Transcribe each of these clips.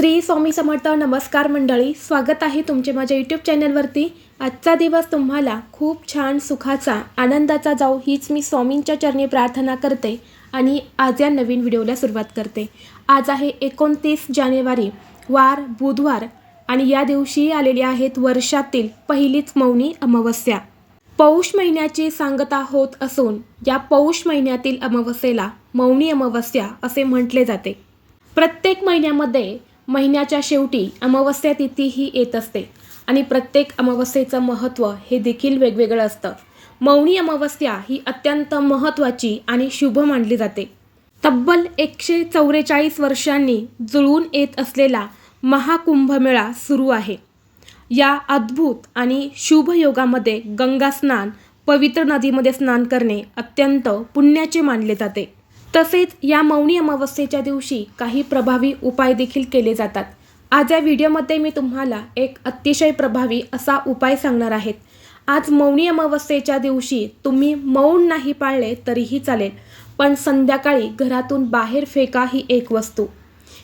श्री स्वामी समर्थ नमस्कार मंडळी स्वागत आहे तुमचे माझ्या यूट्यूब चॅनलवरती आजचा दिवस तुम्हाला खूप छान सुखाचा आनंदाचा जाऊ हीच मी स्वामींच्या चरणी प्रार्थना करते आणि आज या नवीन व्हिडिओला सुरुवात करते. आज आहे एकोणतीस जानेवारी वार बुधवार आणि या दिवशी आलेली आहेत वर्षातील पहिलीच मौनी अमावस्या. पौष महिन्याची सांगता होत असून या पौष महिन्यातील अमावस्येला मौनी अमावस्या असे म्हटले जाते. प्रत्येक महिन्यामध्ये महिन्याच्या शेवटी अमावस्या तिथी ही येत असते. आणि प्रत्येक अमावस्येचं महत्त्व हे देखील वेगवेगळं असतं. मौनी अमावस्या ही अत्यंत महत्त्वाची आणि शुभ मानली जाते. तब्बल एकशे चौवेचाळीस वर्षांनी जुळून येत असलेला महाकुंभमेळा सुरू आहे. या अद्भुत आणि शुभ योगामध्ये गंगा स्नान पवित्र नदीमध्ये स्नान करणे अत्यंत पुण्याचे मानले जाते. तसेच या मौनी अमावस्येच्या दिवशी काही प्रभावी उपाय देखील केले जातात. आज या व्हिडिओमध्ये मी तुम्हाला एक अतिशय प्रभावी असा उपाय सांगणार आहेत आज मौनी अमावस्येच्या दिवशी तुम्ही मौन नाही पाळले तरीही चालेल पण संध्याकाळी घरातून बाहेर फेका ही एक वस्तू.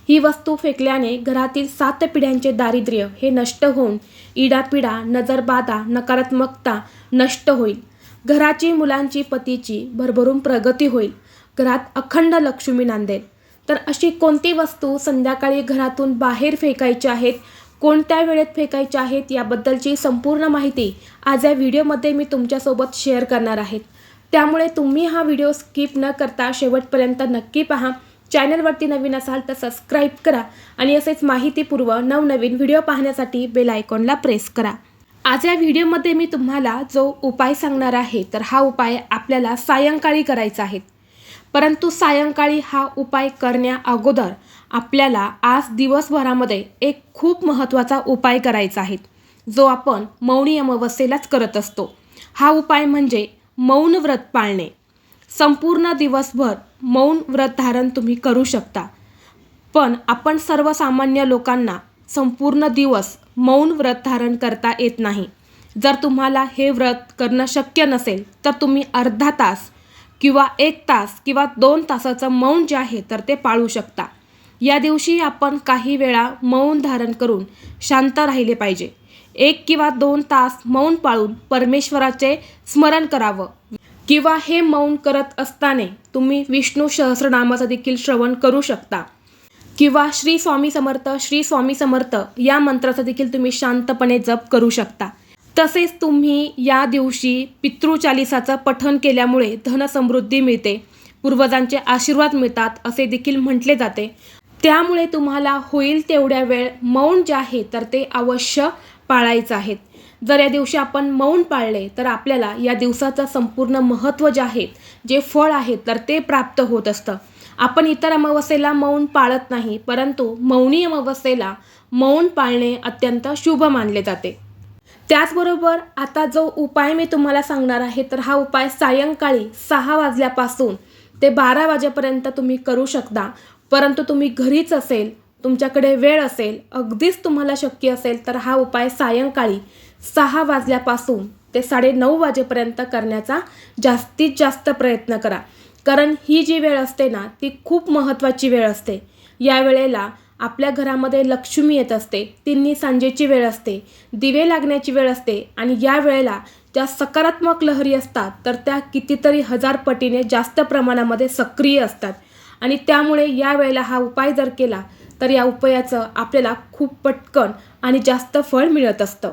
ही वस्तू फेकल्याने घरातील सात पिढ्यांचे दारिद्र्य हे नष्ट होऊन इडापिडा नजरबाधा नकारात्मकता नष्ट होईल. घराची मुलांची पतीची भरभरून प्रगती होईल. घरात अखंड लक्ष्मी नांदेल तर अशी कोणती वस्तू संध्याकाळी घरातून बाहेर फेकायची आहेत कोणत्या वेळेत फेकायच्या आहेत याबद्दलची संपूर्ण माहिती आज या व्हिडिओमध्ये मी तुमच्यासोबत शेअर करणार आहेत त्यामुळे तुम्ही हा व्हिडिओ स्किप न करता शेवटपर्यंत नक्की पहा. चॅनलवरती नवीन असाल तर सबस्क्राईब करा आणि असेच माहितीपूर्व नवनवीन व्हिडिओ पाहण्यासाठी बेल आयकॉनला प्रेस करा. आज या व्हिडिओमध्ये मी तुम्हाला जो उपाय सांगणार आहे तर हा उपाय आपल्याला सायंकाळी करायचा आहे. परंतु सायंकाळी हा उपाय करण्या अगोदर आपल्याला आज दिवसभरामध्ये एक खूप महत्त्वाचा उपाय करायचा आहे जो आपण मौनी अमावस्येलाच करत असतो. हा उपाय म्हणजे मौन व्रत पाळणे. संपूर्ण दिवसभर मौन व्रत धारण तुम्ही करू शकता. पण आपण सर्वसामान्य लोकांना संपूर्ण दिवस मौन व्रत धारण करता येत नाही. जर तुम्हाला हे व्रत करणं शक्य नसेल तर तुम्ही अर्धा तास किंवा एक तास किंवा दोन तासाचं मौन जे आहे तर ते पाळू शकता. या दिवशी आपण काही वेळा मौन धारण करून शांत राहिले पाहिजे. एक किंवा दोन तास मौन पाळून परमेश्वराचे स्मरण करावं. किंवा हे मौन करत असताना तुम्ही विष्णू सहस्रनामाचं देखील श्रवण करू शकता. किंवा श्री स्वामी समर्थ श्री स्वामी समर्थ या मंत्राचा देखील तुम्ही शांतपणे जप करू शकता. तसेच तुम्ही या दिवशी पितृचालिसाचं पठण केल्यामुळे धनसमृद्धी मिळते. पूर्वजांचे आशीर्वाद मिळतात असे देखील म्हटले जाते. त्यामुळे तुम्हाला होईल तेवढ्या वेळ मौन जे आहे तर ते अवश्य पाळायचं आहे. जर या दिवशी आपण मौन पाळले तर आपल्याला या दिवसाचं संपूर्ण महत्त्व जे आहे जे फळ आहे तर ते प्राप्त होत असतं. आपण इतर अमावस्येला मौन पाळत नाही परंतु मौनी अमावस्येला मौन पाळणे अत्यंत शुभ मानले जाते. त्याचबरोबर आता जो उपाय मी तुम्हाला सांगणार आहे तर हा उपाय सायंकाळी सहा वाजल्यापासून ते बारा वाजेपर्यंत तुम्ही करू शकता. परंतु तुम्ही घरीच असेल तुमच्याकडे वेळ असेल अगदीच तुम्हाला शक्य असेल तर हा उपाय सायंकाळी सहा वाजल्यापासून ते साडेनऊ वाजेपर्यंत करण्याचा जास्तीत जास्त प्रयत्न करा. कारण ही जी वेळ असते ना ती खूप महत्त्वाची वेळ असते. या वेळेला आपल्या घरामध्ये लक्ष्मी येत असते तिन्ही सांजेची वेळ असते दिवे लागण्याची वेळ असते आणि या वेळेला ज्या सकारात्मक लहरी असतात तर त्या कितीतरी हजार पटीने जास्त प्रमाणामध्ये सक्रिय असतात. आणि त्यामुळे या वेळेला हा उपाय जर केला तर या उपायाचं आपल्याला खूप पटकन आणि जास्त फळ मिळत असतं.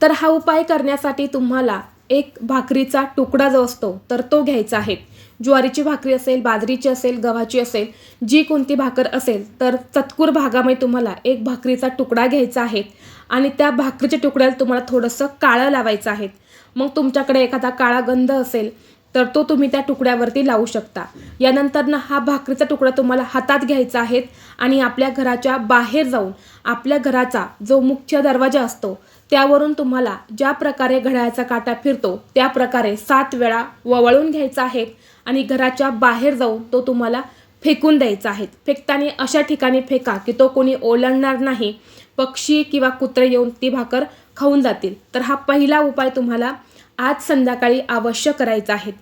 तर हा उपाय करण्यासाठी तुम्हाला एक भाकरीचा तुकडा जो असतो तर तो घ्यायचा आहे. ज्वारीची भाकरी असेल बाजरीची असेल गव्हाची असेल जी कोणती भाकर असेल तर चतकूर भागामध्ये तुम्हाला एक भाकरीचा तुकडा घ्यायचा आहे आणि त्या भाकरीच्या तुकड्याला तुम्हाला थोडंसं काळं लावायचं आहे. मग तुमच्याकडे एखादा काळा गंध असेल तर तो तुम्ही त्या तुकड्यावरती लावू शकता. यानंतर ना हा भाकरीचा तुकडा तुम्हाला हातात घ्यायचा आहे आणि आपल्या घराच्या बाहेर जाऊन आपल्या घराचा जो मुख्य दरवाजा असतो त्यावरून तुम्हाला ज्या प्रकारे घड्याळाचा काटा फिरतो त्या प्रकारे सात वेळा वळून घ्यायचा आहे आणि घराच्या बाहेर जाऊन तो तुम्हाला फेकून द्यायचा आहे. फेकताना अशा ठिकाणी फेका की तो कोणी ओलांडणार नाही. पक्षी किंवा कुत्रे येऊन ती भाकर खाऊन जातील. तर हा पहिला उपाय तुम्हाला आज संध्याकाळी अवश्य करायचा आहे.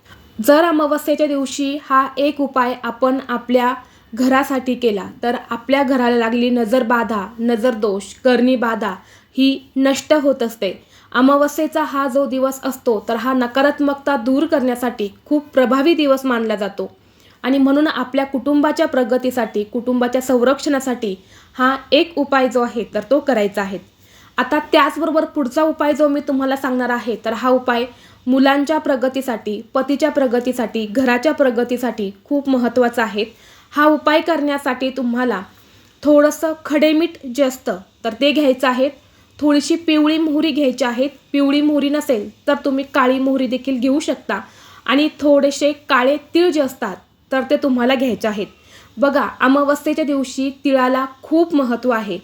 जर अमावस्येच्या दिवशी हा एक उपाय आपण आपल्या घरासाठी केला तर आपल्या घराला लागली नजर बाधा नजर दोष करणी बाधा ही नष्ट होत असते. अमावस्येचा हा जो दिवस असतो तर हा नकारात्मकता दूर करण्यासाठी खूप प्रभावी दिवस मानला जातो. आणि म्हणून आपल्या कुटुंबाच्या प्रगतीसाठी कुटुंबाच्या संरक्षणासाठी हा एक उपाय जो आहे तर तो करायचा आहे. आता त्याचबरोबर पुढचा उपाय जो मी तुम्हाला सांगणार आहे तर हा उपाय मुलांच्या प्रगतीसाठी पतीच्या प्रगतीसाठी घराच्या प्रगतीसाठी खूप महत्त्वाचा आहे. हा उपाय करण्यासाठी तुम्हाला थोडंसं खडेमीठ जे असतं तर ते घ्यायचं आहे. थोडीशी पिवळी मोहरी घ्यायची आहेत पिवळी मोहरी नसेल तर तुम्ही काळी मोहरी देखील घेऊ शकता. आणि थोडेसे काळे तीळ जे असतात तर ते तुम्हाला घ्यायचे आहेत. बघा अमावस्येच्या दिवशी तिळाला खूप महत्त्व आहे.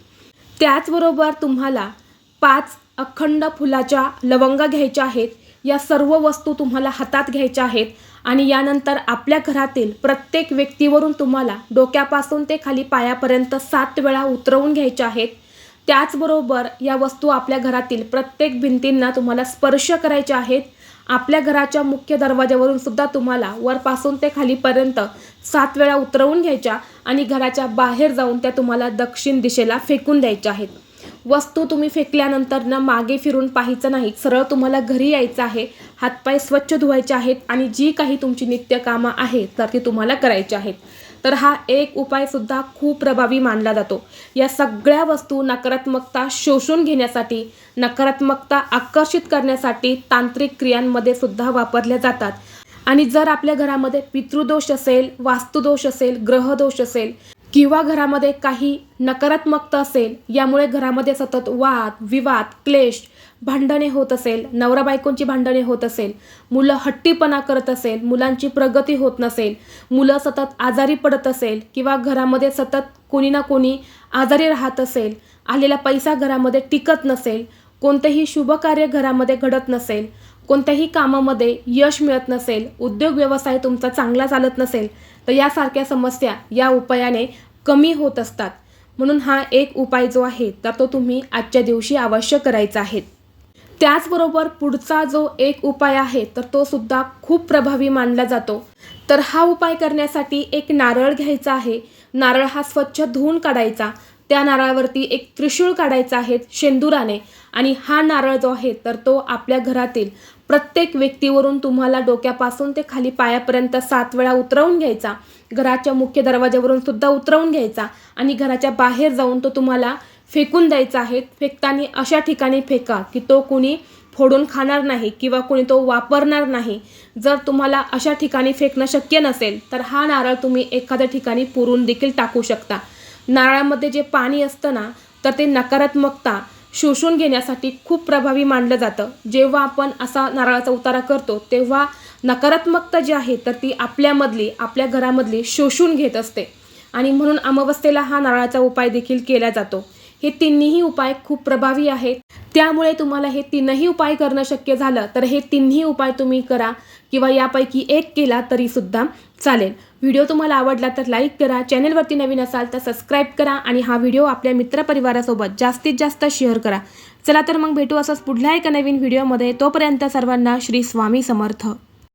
त्याचबरोबर तुम्हाला पाच अखंड फुलाच्या लवंगा घ्यायच्या आहेत. या सर्व वस्तू तुम्हाला हातात घ्यायच्या आहेत. आणि यानंतर आपल्या घरातील प्रत्येक व्यक्तीवरून तुम्हाला डोक्यापासून ते खाली पायापर्यंत सात वेळा उतरवून घ्यायच्या आहेत. त्याचबरोबर या वस्तू आपल्या घरातील प्रत्येक भिंतींना तुम्हाला स्पर्श करायच्या आहेत. आपल्या घराच्या मुख्य दरवाज्यावरून सुद्धा तुम्हाला वरपासून ते खालीपर्यंत सात वेळा उतरवून घ्यायच्या आणि घराच्या बाहेर जाऊन त्या तुम्हाला दक्षिण दिशेला फेकून द्यायच्या आहेत. वस्तू तुम्ही फेकल्यानंतर ना मागे फिरून पाहायचं नाही सरळ तुम्हाला घरी यायचं आहे. हातपाय स्वच्छ धुवायचे आहेत आणि जी काही तुमची नित्यकामं आहेत तर ती तुम्हाला करायची आहेत. तर हा एक उपायसुद्धा खूप प्रभावी मानला जातो. या सगळ्या वस्तू नकारात्मकता शोषून घेण्यासाठी नकारात्मकता आकर्षित करण्यासाठी तांत्रिक क्रियांमध्ये सुद्धा वापरल्या जातात. आणि जर आपल्या घरामध्ये पितृदोष असेल वास्तुदोष असेल ग्रहदोष असेल किंवा घरामध्ये काही नकारात्मकता असेल यामुळे घरामध्ये सतत वाद विवाद क्लेश भांडणे होत असेल नवरा बायकोंची भांडणे होत असेल मुलं हट्टीपणा करत असेल मुलांची प्रगती होत नसेल मुलं सतत आजारी पडत असेल किंवा घरामध्ये सतत कोणी ना कोणी आजारी राहत असेल आलेला पैसा घरामध्ये टिकत नसेल कोणतेही शुभकार्य घरामध्ये घडत नसेल कोणत्याही कामामध्ये यश मिळत नसेल उद्योग व्यवसाय तुमचा चांगला चालत नसेल तर यासारख्या समस्या या उपायाने कमी होत असतात. म्हणून हा एक उपाय जो आहे तर तो तुम्ही आजच्या दिवशी अवश्य करायचा आहे. त्याचबरोबर पुढचा जो एक उपाय आहे तर तो सुद्धा खूप प्रभावी मानला जातो. तर हा उपाय करण्यासाठी एक नारळ घ्यायचा आहे. नारळ हा स्वच्छ धुवून काढायचा. त्या नारळावरती एक त्रिशूळ काढायचा आहे शेंदुराने. आणि हा नारळ जो आहे तर तो आपल्या घरातील प्रत्येक व्यक्तीवरून तुम्हाला डोक्यापासून ते खाली पायापर्यंत सात वेळा उतरवून घ्यायचा. घराच्या मुख्य दरवाज्यावरून सुद्धा उतरवून घ्यायचा. आणि घराच्या बाहेर जाऊन तो तुम्हाला फेकून द्यायचा आहे. फेकताना अशा ठिकाणी फेका की तो कुणी फोडून खाणार नाही किंवा कोणी तो वापरणार नाही. जर तुम्हाला अशा ठिकाणी फेकणं शक्य नसेल तर हा नारळ तुम्ही एखाद्या ठिकाणी पुरून देखील टाकू शकता. नारळामध्ये जे पाणी असतं ना तर ते नकारात्मकता शोषून घेण्यासाठी खूप प्रभावी मानलं जातं. जेव्हा आपण असा नारळाचा उतारा करतो तेव्हा नकारात्मकता जी आहे तर ती आपल्यामधली आपल्या घरामधली शोषून घेत असते. आणि म्हणून अमावस्येला हा नारळाचा उपाय देखील केला जातो. हे तिन्ही उपाय खूप प्रभावी आहेत. त्यामुळे तुम्हाला हे तीनही उपाय करणं शक्य झालं तर हे तिन्ही उपाय तुम्ही करा किंवा यापैकी एक केला तरी सुद्धा चालेल. व्हिडिओ तुम्हाला आवडला तर लाईक करा चॅनलवरती नवीन असाल तर सबस्क्राईब करा आणि हा व्हिडिओ आपल्या मित्रपरिवारासोबत जास्तीत जास्त शेअर करा. चला तर मग भेटू असंच पुढल्या एका नवीन व्हिडिओमध्ये. तोपर्यंत सर्वांना श्री स्वामी समर्थ.